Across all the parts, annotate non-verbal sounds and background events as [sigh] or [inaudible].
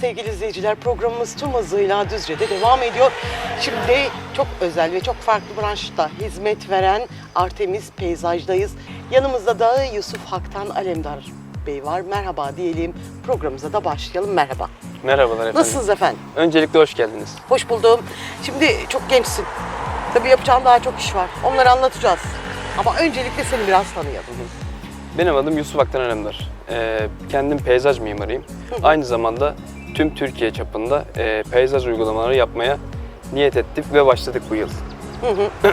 sevgili izleyiciler. Programımız tüm hızıyla Düzce'de devam ediyor. Şimdi çok özel ve çok farklı branşta hizmet veren Artemis Peyzaj'dayız. Yanımızda da Yusuf Haktan Alemdar Bey var. Merhaba diyelim. Programımıza da başlayalım. Merhaba. Merhabalar efendim. Nasılsınız efendim? Öncelikle hoş geldiniz. Hoş buldum. Şimdi çok gençsin. Tabii yapacağın daha çok iş var. Onları anlatacağız. Ama öncelikle seni biraz tanıyalım. Benim adım Yusuf Aktan Alemdar. Ee, kendim peyzaj mimarıyım. Aynı zamanda tüm Türkiye çapında e, peyzaj uygulamaları yapmaya niyet ettik ve başladık bu yıl. [clears throat]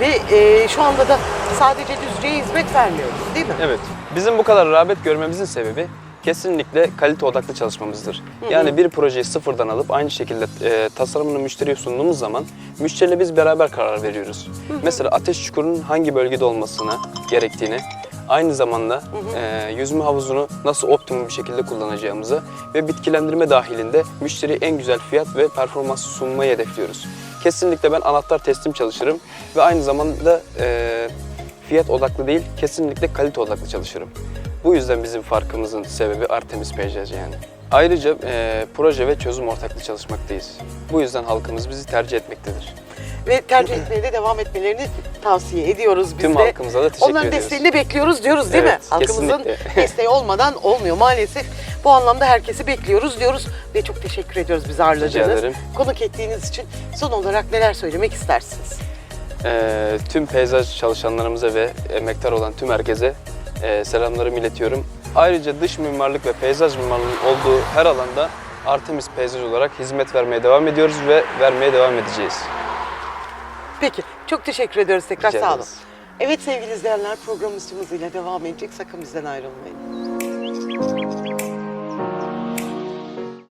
Ve e, şu anda da sadece Düzce'ye hizmet vermiyoruz değil mi? Evet. Bizim bu kadar rağbet görmemizin sebebi kesinlikle kalite odaklı çalışmamızdır. Yani bir projeyi sıfırdan alıp aynı şekilde e, tasarımını müşteriye sunduğumuz zaman müşteriyle biz beraber karar veriyoruz. Mesela ateş çukurunun hangi bölgede olmasına gerektiğini, aynı zamanda e, yüzme havuzunu nasıl optimum bir şekilde kullanacağımızı ve bitkilendirme dahilinde müşteriye en güzel fiyat ve performans sunmayı hedefliyoruz. Kesinlikle ben anahtar teslim çalışırım ve aynı zamanda e, fiyat odaklı değil, kesinlikle kalite odaklı çalışırım. Bu yüzden bizim farkımızın sebebi Artemis Peyzaj yani. Ayrıca e, proje ve çözüm ortaklı çalışmaktayız. Bu yüzden halkımız bizi tercih etmektedir. Ve tercih etmeye de devam etmelerini tavsiye ediyoruz biz Tüm de. halkımıza da teşekkür Onların ediyoruz. desteğini bekliyoruz diyoruz değil mi? Evet, Halkımızın kesinlikle. [laughs] desteği olmadan olmuyor maalesef. Bu anlamda herkesi bekliyoruz diyoruz ve çok teşekkür ediyoruz bizi ağırladığınız, ederim. konuk ettiğiniz için. Son olarak neler söylemek istersiniz? E, tüm peyzaj çalışanlarımıza ve emektar olan tüm herkese e, selamlarımı iletiyorum. Ayrıca dış mimarlık ve peyzaj mimarlığının olduğu her alanda Artemis Peyzaj olarak hizmet vermeye devam ediyoruz ve vermeye devam edeceğiz. Peki, çok teşekkür ediyoruz tekrar Rica sağ olun. ederiz. Evet sevgili izleyenler programımız tüm hızıyla devam edecek. Sakın bizden ayrılmayın.